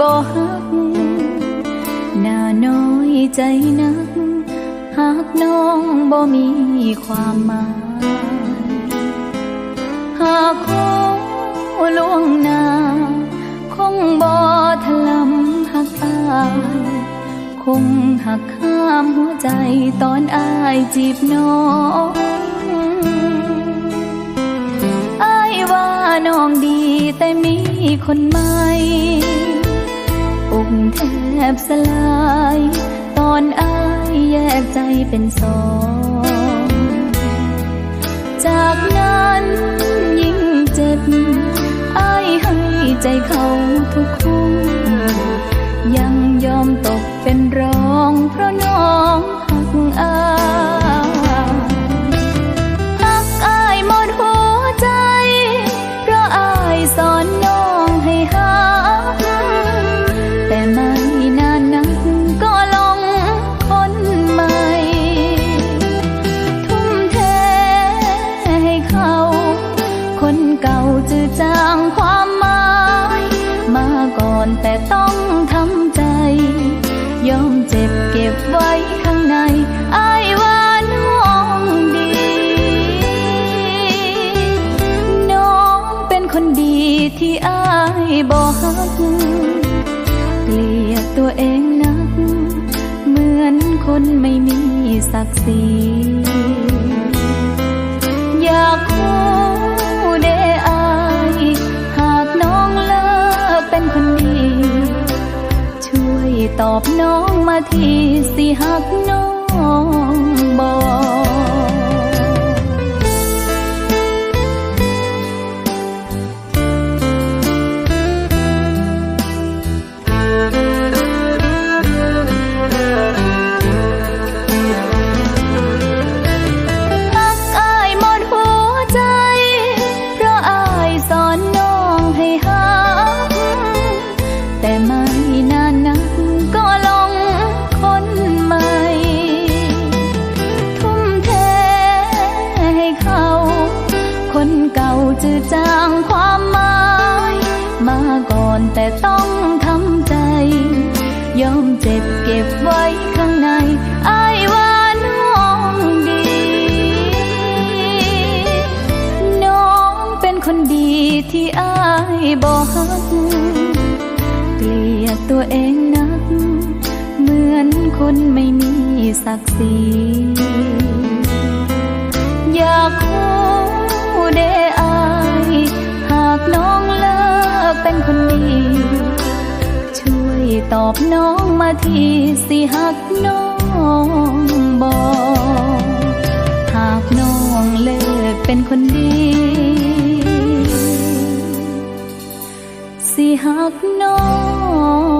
บ่ฮักหน้าน้อยใจนักหากน้องบ่มีความหมายหากคงล่วงหน้าคงบ่ถลำหักอายคงหักข้ามหัวใจตอนอายจีบน้องอายว่าน้องดีแต่มีคนใหม่ แทบสลาย ตอนอายแยกใจเป็นสอง จากนั้นยิ่งเจ็บอายให้ใจเขาทุกคน จือจางความหมาย มาก่อนแต่ต้องทำใจ ยอมเจ็บเก็บไว้ข้างในอายว่าน้องดี น้องเป็นคนดีที่อายบอกักเกลียดตัวเองนัก เหมือนคนไม่มีศักดิ์ศรีอยากคู่เตอบน้องมาทีสิหักน้องบอกหัก เจ็บเก็บไว้ข้างในอายว่าน้องดี น้องเป็นคนดีที่อายบอกเกลียดตัวเองนัก เหมือนคนไม่มีศักดิ์ศรีอยากคู่เดอาย หากน้องเลิกเป็นคน ตอบน้องมาทีสิหักน้องบอกหากน้องเลิกเป็นคนดี สิหักน้อง